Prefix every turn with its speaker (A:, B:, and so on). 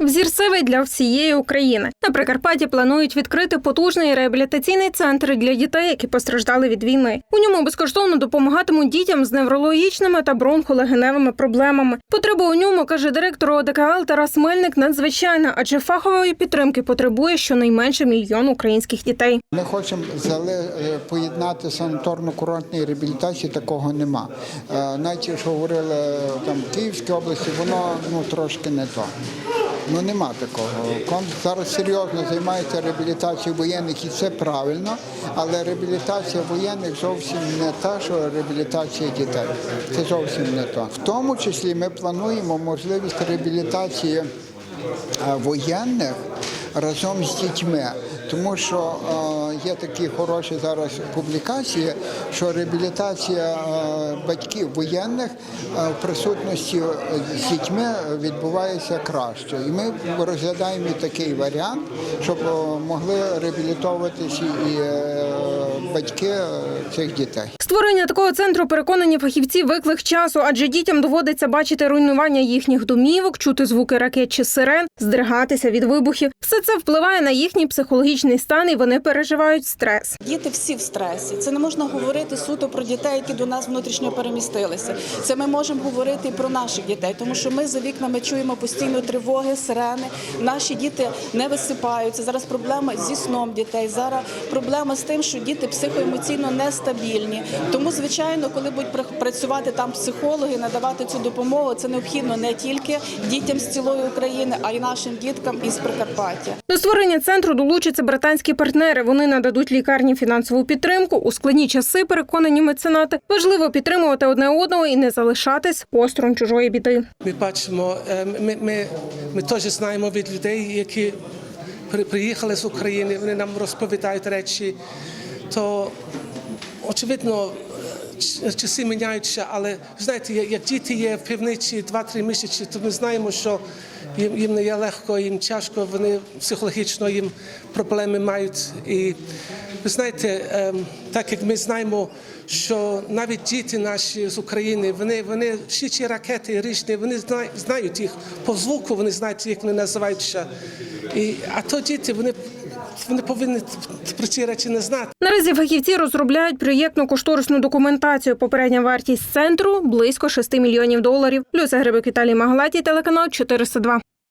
A: Взірцевий для всієї України. На Прикарпатті планують відкрити потужний реабілітаційний центр для дітей, які постраждали від війни. У ньому безкоштовно допомагатимуть дітям з неврологічними та бронхолегеневими проблемами. Потреба у ньому каже директор ОДКЛ Тарас Мельник надзвичайна, адже фахової підтримки потребує щонайменше мільйон українських дітей.
B: Ми хочемо е, поєднати санаторно-курортні і реабілітації, такого нема. Е, Навіть якщо говорили там в Київській області, воно ну трошки не то. Ну нема такого. Комп зараз серйозно займається реабілітацією воєнних і це правильно, але реабілітація воєнних зовсім не та, що реабілітація дітей. Це зовсім не то. В тому числі ми плануємо можливість реабілітації е, воєнних разом з дітьми, тому що е, є такі хороші зараз публікації, що реабілітація е, батьків воєнних е, в присутності з дітьми відбувається краще. І ми розглядаємо такий варіант, щоб могли реабілітовуватися і батьки цих дітей.
A: Створення такого центру переконані фахівці виклик часу, адже дітям доводиться бачити руйнування їхніх домівок, чути звуки ракет чи сирен, здригатися від вибухів. Все це впливає на їхній психологічний стан, і вони переживають стрес.
C: Діти всі в стресі. Це не можна говорити суто про дітей, які до нас внутрішньо перемістилися. Це ми можемо говорити і про наших дітей, тому що ми за вікнами чуємо постійно тривоги, сирени. Наші діти не висипаються. Зараз проблема зі сном дітей. Зараз проблема з тим, що діти психоемоційно нестабільні. Тому, звичайно, коли будуть пр- працювати там психологи, надавати цю допомогу, це необхідно не тільки дітям з цілої України, а й нашим діткам із Прикарпаття.
A: До створення центру долучаться британські партнери. Вони нададуть лікарні фінансову підтримку. У складні часи переконані меценати. Важливо підтримувати одне одного і не залишатись осторонь чужої біди.
D: Ми бачимо, е, ми, ми, ми теж знаємо від людей, які при- приїхали з України, вони нам розповідають речі, то очевидно. Ч- Часи міняються, але знаєте, як діти є в півниці 2-3 місяці, то ми знаємо, що їм, їм не є легко, їм тяжко, вони психологічно їм проблеми мають. І ви знаєте, ем, так як ми знаємо, що навіть діти наші з України, вони, вони всі ці ракети різні, вони знають їх по звуку, вони знають, як вони називаються. І, а то діти, вони, вони повинні про ці речі не знати.
A: Наразі фахівці розробляють проєктну кошторисну документацію. Попередня вартість центру близько 6 мільйонів доларів. Люся Грибик Віталій Магалаті, телеканал 402.